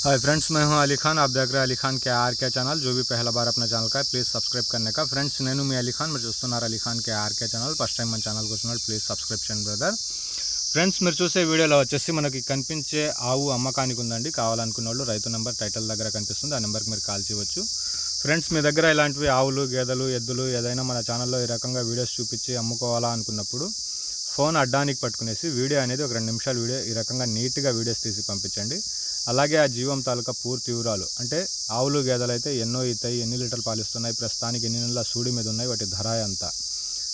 Hi friends मैं हूं अली खान आप देख रहे हैं अली खान के आर के ఛానల్ जो भी पहला बार अपना ఛానల్ का है ప్లీజ్ సబ్స్క్రైబ్ करने का ఫ్రెండ్స్ నేను మీ అలీ ఖాన్ మీరు చూస్తున్నారు Ali Khan K RK channel first time మన ఛానల్కి వచ్చినప్పుడు ప్లీజ్ సబ్స్క్రైబ్ చేయండి బ్రదర్ ఫ్రెండ్స్ మీరు చూసే వీడియోలో వచ్చేసి మనకి కనిపించే ఆవు అమ్మకానికి ఉందండి కావాలనుకున్న వాళ్ళు రైతు నెంబర్ టైటిల్ దగ్గర కనిపిస్తుంది ఆ నెంబర్కి మీరు కాల్ చేయవచ్చు ఫ్రెండ్స్ మీ దగ్గర ఇలాంటివి ఆవులు గేదెలు ఎద్దులు ఏదైనా మన ఛానల్లో ఈ రకంగా వీడియోస్ చూపించి అమ్ముకోవాలా అనుకున్నప్పుడు ఫోన్ అడ్డానికి పట్టుకునేసి వీడియో అనేది ఒక రెండు నిమిషాలు వీడియో ఈ రకంగా నీట్గా వీడియోస్ తీసి పంపించండి అలాగే ఆ జీవం తాలూకా పూర్తి వివరాలు. అంటే ఆవులు గేదెలు అయితే ఎన్నో ఇస్తాయి ఎన్ని లీటర్లు పాలిస్తున్నాయి ప్రస్తుతానికి ఎన్ని నెలల సూడి మీద ఉన్నాయి వాటి ధర ఎంత.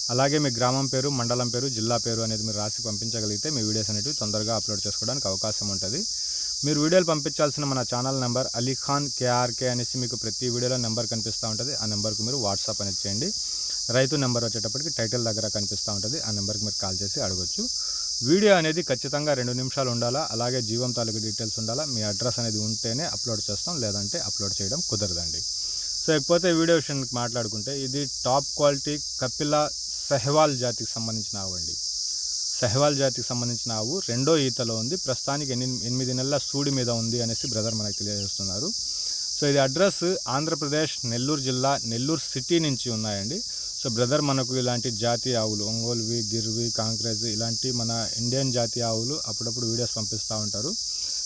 అలాగే మీ గ్రామం పేరు మండలం పేరు జిల్లా పేరు అనేది మీరు రాసి పంపించగలిగితే మీ వీడియోస్ అనేవి తొందరగా అప్లోడ్ చేసుకోవడానికి అవకాశం ఉంటుంది. మీరు వీడియోలు పంపించాల్సిన మన ఛానల్ నెంబర్ అలీఖాన్ కేఆర్కే అనేసి మీకు ప్రతి వీడియోలో నెంబర్ కనిపిస్తూ ఉంటుంది. ఆ నెంబర్కి మీరు వాట్సాప్ అనేది చేయండి. రైతు నెంబర్ వచ్చేటప్పటికి టైటిల్ దగ్గర కనిపిస్తూ ఉంటుంది. ఆ నెంబర్కి మీరు కాల్ చేసి అడగొచ్చు. వీడియో అనేది ఖచ్చితంగా రెండు నిమిషాలు ఉండాలా అలాగే జీవం తాలూకు డీటెయిల్స్ ఉండాలా మీ అడ్రస్ అనేది ఉంటేనే అప్లోడ్ చేస్తాం లేదంటే అప్లోడ్ చేయడం కుదరదండి. సో ఇకపోతే వీడియో విషయానికి మాట్లాడుకుంటే ఇది టాప్ క్వాలిటీ కపిల సెహ్వాల్ జాతికి సంబంధించిన ఆవు అండి. సెహ్వాల్ జాతికి సంబంధించిన ఆవు రెండో ఈతలో ఉంది. ప్రస్తుతానికి ఎన్ని ఎనిమిది నెలల సూడి మీద ఉంది అనేసి బ్రదర్ మనకు తెలియజేస్తున్నారు. సో ఇది అడ్రస్ ఆంధ్రప్రదేశ్ నెల్లూరు జిల్లా నెల్లూరు సిటీ నుంచి ఉన్నాయండి. సో బ్రదర్ మనకు ఇలాంటి జాతి ఆవులు ఒంగోలువి గిర్వి కాంక్రేజ్ ఇలాంటి మన ఇండియన్ జాతి ఆవులు అప్పుడప్పుడు వీడియోస్ పంపిస్తూ ఉంటారు.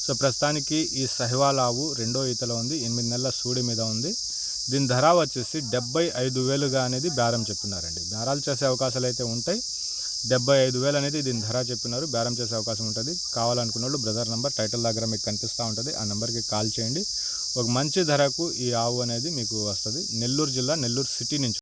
సో ప్రస్తుతానికి ఈ సహివాల్ ఆవు రెండో ఈతలో ఉంది ఎనిమిది నెలల సూడి మీద ఉంది. దీని ధర వచ్చేసి డెబ్బై ఐదు వేలుగా అనేది బేరం చెప్పినారండి బేరాలు చేసే అవకాశాలు అయితే ఉంటాయి. డెబ్బై ఐదు వేలు అనేది దీని ధర చెప్పినారు బేరం చేసే అవకాశం ఉంటుంది. కావాలనుకున్న వాళ్ళు బ్రదర్ నెంబర్ టైటిల్ దగ్గర మీకు కనిపిస్తూ ఉంటుంది ఆ నెంబర్కి కాల్ చేయండి. ఒక మంచి ధరకు ఈ ఆవు అనేది మీకు వస్తుంది. నెల్లూరు జిల్లా నెల్లూరు సిటీ నుంచి